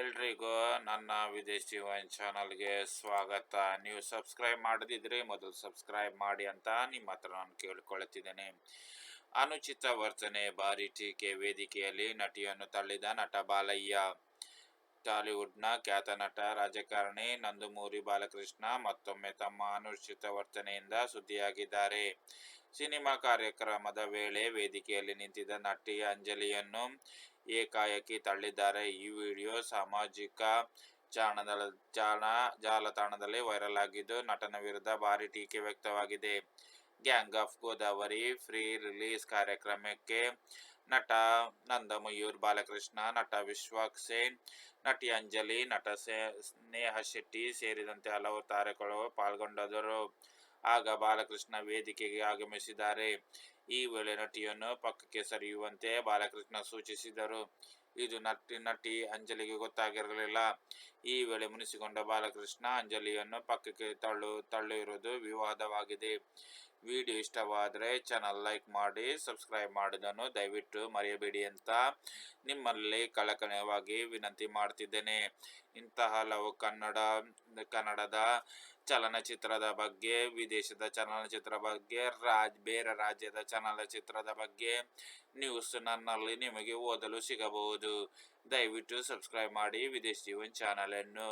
ಎಲ್ರಿಗೂ ನನ್ನ ವಿದೇಶಿ ವೈನ್ ಚಾನಲ್ಗೆ ಸ್ವಾಗತ. ನೀವು ಸಬ್ಸ್ಕ್ರೈಬ್ ಮಾಡದಿದ್ರೆ ಮೊದಲು ಸಬ್ಸ್ಕ್ರೈಬ್ ಮಾಡಿ ಅಂತ ನಿಮ್ಮ ಹತ್ರ ನಾನು ಕೇಳ್ಕೊಳ್ತಿದ್ದೇನೆ. ಅನುಚಿತ ವರ್ತನೆ ಬಾರಿ ಟೀಕೆ ವೇದಿಕೆಯಲ್ಲಿ ನಟಿಯನ್ನು ತಳ್ಳಿದ ನಟ ಬಾಲಯ್ಯ. ಟಾಲಿವುಡ್ನ ಖ್ಯಾತ ನಟ, ರಾಜಕಾರಣಿ ನಂದಮೂರಿ ಬಾಲಕೃಷ್ಣ ಮತ್ತೊಮ್ಮೆ ತಮ್ಮ ಅನುಚಿತ ವರ್ತನೆಯಿಂದ ಸುದ್ದಿಯಾಗಿದ್ದಾರೆ. ಸಿನಿಮಾ ಕಾರ್ಯಕ್ರಮದ ವೇಳೆ ವೇದಿಕೆಯಲ್ಲಿ ನಿಂತಿದ್ದ ನಟಿ ಅಂಜಲಿಯನ್ನು ಏಕಾಏಕಿ ತಳ್ಳಿದ್ದಾರೆ. ಈ ವಿಡಿಯೋ ಸಾಮಾಜಿಕ ಜಾಣದಳ ಜಾಣ ಜಾಲತಾಣದಲ್ಲಿ ವೈರಲ್ ಆಗಿದ್ದು ನಟನ ವಿರುದ್ಧ ಭಾರಿ ಟೀಕೆ ವ್ಯಕ್ತವಾಗಿದೆ. Gang of Godavari pre release ಕಾರ್ಯಕ್ರಮಕ್ಕೆ ನಟ ನಂದಮಯೂರ್ ಬಾಲಕೃಷ್ಣ, ನಟ ವಿಶ್ವಾಕ್ ಸೇನ್, ನಟಿ ಅಂಜಲಿ, ನಟ ಸ್ನೇಹ ಶೆಟ್ಟಿ ಸೇರಿದಂತೆ ಹಲವು ತಾರೆಗಳು ಪಾಲ್ಗೊಂಡರು. ಆಗ ಬಾಲಕೃಷ್ಣ ವೇದಿಕೆಗೆ ಆಗಮಿಸಿದ್ದಾರೆ. ಈ ವೇಳೆ ನಟಿಯನ್ನು ಪಕ್ಕಕ್ಕೆ ಸರಿಯುವಂತೆ ಬಾಲಕೃಷ್ಣ ಸೂಚಿಸಿದರು. ಇದು ನಟಿ ನಟಿ ಅಂಜಲಿಗೆ ಗೊತ್ತಾಗಿರಲಿಲ್ಲ. ಈ ವೇಳೆ ಮುನಿಸಿಕೊಂಡ ಬಾಲಕೃಷ್ಣ ಅಂಜಲಿಯನ್ನು ಪಕ್ಕಕ್ಕೆ ತಳ್ಳು ತಳ್ಳಿರುವುದು ವಿವಾದವಾಗಿದೆ. ವಿಡಿಯೋ ಇಷ್ಟವಾದರೆ ಚಾನಲ್ ಲೈಕ್ ಮಾಡಿ ಸಬ್ಸ್ಕ್ರೈಬ್ ಮಾಡೋದನ್ನು ದಯವಿಟ್ಟು ಮರೆಯಬೇಡಿ ಅಂತ ನಿಮ್ಮಲ್ಲಿ ಕಳಕಳವಾಗಿ ವಿನಂತಿ ಮಾಡ್ತಿದ್ದೇನೆ. ಇಂತಹ ಹಲವು ಕನ್ನಡ, ಕನ್ನಡದ ಚಲನಚಿತ್ರದ ಬಗ್ಗೆ, ವಿದೇಶದ ಚಲನಚಿತ್ರ ಬಗ್ಗೆ, ರಾಜ್, ಬೇರೆ ರಾಜ್ಯದ ಚಲನಚಿತ್ರದ ಬಗ್ಗೆ ನ್ಯೂಸ್ ನನ್ನಲ್ಲಿ ನಿಮಗೆ ಓದಲು ಸಿಗಬಹುದು. ದಯವಿಟ್ಟು ಸಬ್ಸ್ಕ್ರೈಬ್ ಮಾಡಿ ವಿದೇಶ್ ಜೀವನ್ ಚಾನಲನ್ನು